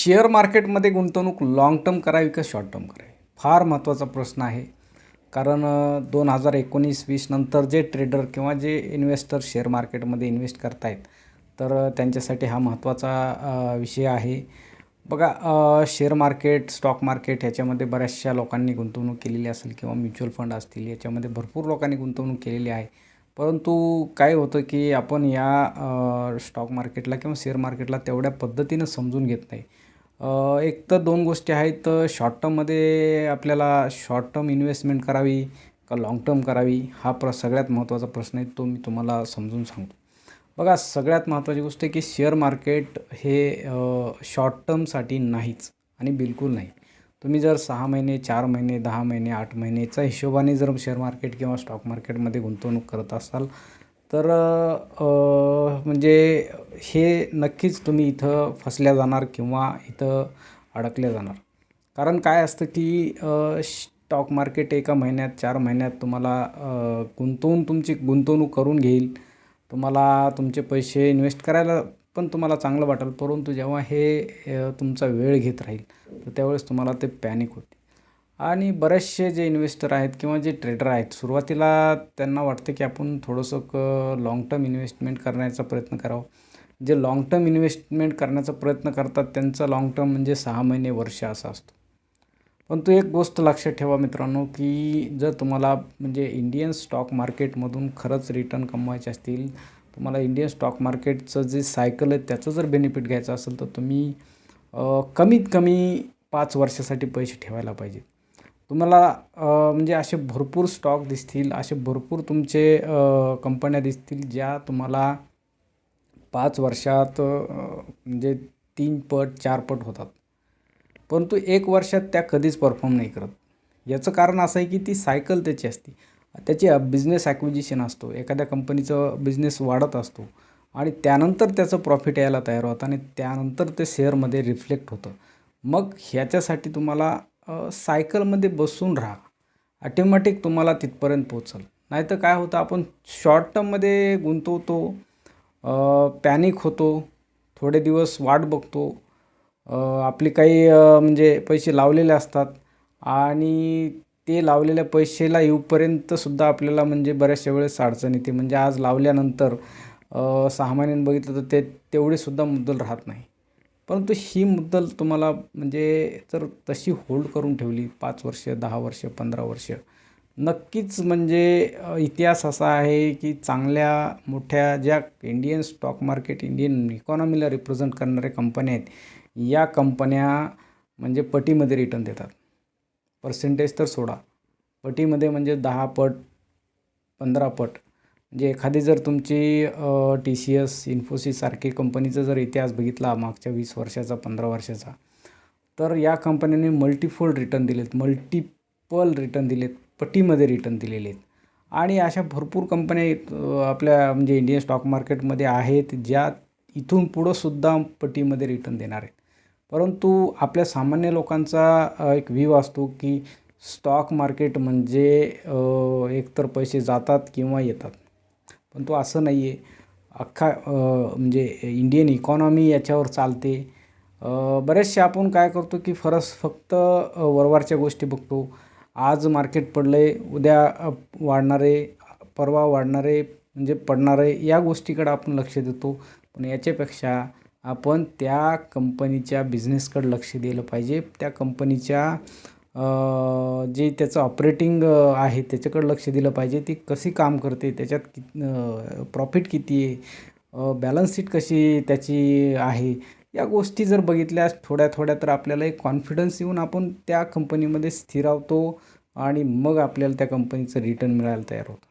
Share मार्केटमध्ये गुंतवणूक long term करावी का शॉर्ट टर्म करावी? फार महत्त्वाचा प्रश्न आहे. कारण दोन हजार एकोणीस वीस नंतर जे ट्रेडर किंवा जे इन्व्हेस्टर शेअर मार्केटमध्ये इन्व्हेस्ट करत आहेत तर त्यांच्यासाठी हा महत्त्वाचा विषय आहे. बघा शेअर मार्केट स्टॉक मार्केट ह्याच्यामध्ये बऱ्याचशा लोकांनी गुंतवणूक केलेली असेल किंवा म्युच्युअल फंड असतील याच्यामध्ये भरपूर लोकांनी गुंतवणूक केलेली आहे. परंतु काय होतं की आपण या स्टॉक मार्केटला किंवा शेअर मार्केटला तेवढ्या पद्धतीनं समजून घेत नाही. एक तर दोन गोष्टी आहेत. शॉर्ट टर्ममध्ये आपल्याला शॉर्ट टर्म इन्व्हेस्टमेंट करावी का लाँग टर्म करावी हा प्र सगळ्यात महत्त्वाचा प्रश्न आहे तो मी तुम्हाला समजून सांगतो. बघा सगळ्यात महत्त्वाची गोष्ट आहे की शेअर मार्केट हे शॉर्ट टर्मसाठी नाहीच आणि बिलकुल नाही. तुम्ही जर सहा महिने चार महिने दहा महिने आठ महिनेचा हिशोबाने जर शेअर मार्केट किंवा स्टॉक मार्केटमध्ये गुंतवणूक करत असाल तर म्हणजे हे नक्कीच तुम्ही इथं फसल्या जाणार किंवा इथं अडकल्या जाणार. कारण काय असतं की स्टॉक मार्केट एका महिन्यात चार महिन्यात तुम्हाला गुंतवून तुमची गुंतवणूक करून घेईल. तुम्हाला तुमचे पैसे इन्व्हेस्ट करायला पण तुम्हाला चांगलं वाटेल परंतु जेव्हा हे तुमचा वेळ घेत राहील तर त्यावेळेस तुम्हाला ते पॅनिक होते. आणि बरेचसे जे इन्व्हेस्टर आहेत किंवा जे ट्रेडर आहेत सुरुवातीला त्यांना वाटते की आपण थोडंसं क लाँग टर्म इन्व्हेस्टमेंट करण्याचा प्रयत्न करावा. जे लाँग टर्म इन्व्हेस्टमेंट करण्याचा प्रयत्न करतात त्यांचा लाँग टर्म म्हणजे सहा महिने वर्ष असा असतो. पण तो एक गोष्ट लक्षात ठेवा मित्रांनो की जर तुम्हाला म्हणजे इंडियन स्टॉक मार्केटमधून खरंच रिटर्न कमवायचे असतील तुम्हाला इंडियन स्टॉक मार्केटचं जे सायकल आहे त्याचं जर बेनिफिट घ्यायचं असेल तर तुम्ही कमीत कमी पाच वर्षासाठी पैसे ठेवायला पाहिजेत. तुम्हाला म्हणजे असे भरपूर स्टॉक दिसतील असे भरपूर तुमचे कंपन्या दिसतील ज्या तुम्हाला पाच वर्षात म्हणजे तीन पट चार पट होतात. परंतु एक वर्षात त्या कधीच परफॉर्म नाही करत. याचं कारण असं आहे की ती सायकल त्याची असते. त्याची बिझनेस ॲक्विजिशन असतो. एखाद्या कंपनीचं बिझनेस वाढत असतो. आणि त्यानंतर त्याचं प्रॉफिट यायला तयार होतं आणि त्यानंतर ते शेअरमध्ये रिफ्लेक्ट होतं. मग ह्याच्यासाठी तुम्हाला सायकलमध्ये बसून राहा. ॲटोमॅटिक तुम्हाला तिथपर्यंत पोचल नाहीतर काय होतं आपण शॉर्ट टर्ममध्ये गुंतवतो पॅनिक होतो थोडे दिवस वाट बघतो आपली काही म्हणजे पैसे लावलेले असतात आणि ते लावलेल्या पैसेला येऊपर्यंतसुद्धा आपल्याला म्हणजे बऱ्याचशा वेळेस अडचण येते. म्हणजे आज लावल्यानंतर सहा महिन्यांनी बघितलं तर ते तेवढीसुद्धा मुद्दल राहत नाही. परंतु ही मुद्दल तुम्हाला म्हणजे जर तशी होल्ड करून ठेवली पाच वर्ष दहा वर्ष पंधरा वर्ष नक्कीच म्हणजे इतिहास असा आहे की चांगल्या मोठ्या ज्या इंडियन स्टॉक मार्केट इंडियन इकॉनॉमीला रिप्रेझेंट करणाऱ्या कंपन्या आहेत या कंपन्या म्हणजे पटीमध्ये रिटर्न देतात. पर्सेंटेज तर सोडा. पटीमध्ये म्हणजे दहा पट पंधरा पट. म्हणजे एखादी जर तुमची टी सी एस इन्फोसिससारखी कंपनीचा जर इतिहास बघितला मागच्या वीस वर्षाचा पंधरा वर्षाचा तर या कंपन्यांनी मल्टिफोल्ड रिटर्न दिलेत मल्टिपल रिटर्न दिलेत पटीमध्ये रिटर्न दिलेले आहेत आणि अशा भरपूर कंपन्या आहेत, आपल्या म्हणजे इंडियन स्टॉक मार्केटमध्ये आहेत ज्या इथून पुढंसुद्धा पटीमध्ये रिटर्न देणार आहेत. परंतु आपल्या सामान्य लोकांचा एक व्ह्यू असतो की स्टॉक मार्केट म्हणजे एकतर पैसे जातात किंवा येतात. पण तो असं नाही आहे अख्खा म्हणजे इंडियन इकॉनॉमी याच्यावर चालते. बरेचसे आपण काय करतो की फरस फक्त वरवारच्या वरवरच्या गोष्टी बघतो. आज मार्केट पडलं आहे उद्या वाढणारे परवा वाढणारे म्हणजे पडणारे या गोष्टीकडे आपण लक्ष देतो. पण याच्यापेक्षा आपण त्या कंपनीच्या बिझनेसकडे लक्ष दिलं पाहिजे. त्या कंपनीच्या जे त्याचं ऑपरेटिंग आहे त्याच्याकडे लक्ष दिलं पाहिजे. ती कशी काम करते त्याच्यात कि प्रॉफिट किती आहे बॅलन्स शीट कशी त्याची आहे या गोष्टी जर बघितल्या थोड्या थोड्या तर आपल्याला एक कॉन्फिडन्स येऊन आपण त्या कंपनीमध्ये स्थिरावतो आणि मग आपल्याला त्या कंपनीचं रिटर्न मिळायला तयार होतं.